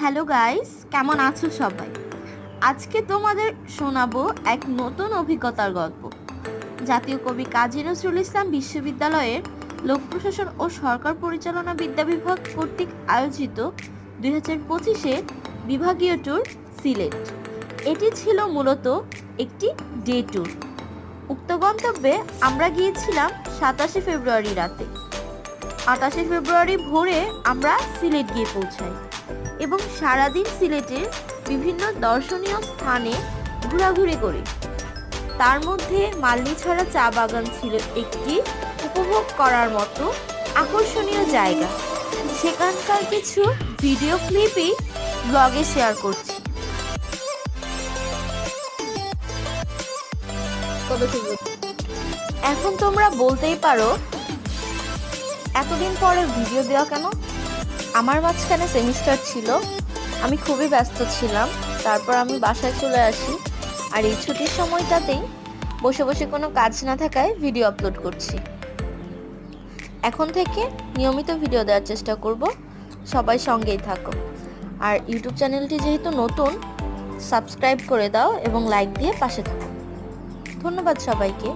Hello guys কেমন আছো সবাই? আজকে তোমাদের শোনাবো এক নতুন অভিজ্ঞতার গল্প। জাতীয় কবি কাজী নজরুল ইসলাম বিশ্ববিদ্যালয়ের লোক প্রশাসন ও সরকার পরিচালনা বিদ্যা বিভাগ কর্তৃক আয়োজিত দুই হাজার পঁচিশে বিভাগীয় ট্যুর সিলেট। এটি ছিল মূলত একটি ডে ট্যুর। উক্ত গন্তব্যে আমরা গিয়েছিলাম সাতাশে ফেব্রুয়ারি রাতে। আটাশে ফেব্রুয়ারি ভোরে আমরা সিলেট গিয়ে পৌঁছাই। এবং সারাদিন সিলেটের বিভিন্ন দর্শনীয় স্থানে ঘোরাঘুরি করি। তার মধ্যে মাল্লিছড়া চা বাগান ছিল একটি উপভোগ করার মতো আকর্ষণীয় জায়গা। সেখানকার কিছু ভিডিও ক্লিপই ব্লগে শেয়ার করছি। এখন তোমরা বলতেই পারো এতদিন পরে ভিডিও দেওয়া কেন? আমার মাঝখানে সেমিস্টার ছিল, আমি খুবই ব্যস্ত ছিলাম, তারপর আমি বাসায় চলে আসি, আর এই ছুটির সময়টাতেই বসে বসে কোনো কাজ না থাকায় ভিডিও আপলোড করছি। এখন থেকে নিয়মিত ভিডিও দেওয়ার চেষ্টা করব, সবাই সঙ্গেই থাকো। আর ইউটিউব চ্যানেলটি যেহেতু নতুন সাবস্ক্রাইব করে দাও এবং লাইক দিয়ে পাশে থাকো। ধন্যবাদ সবাইকে।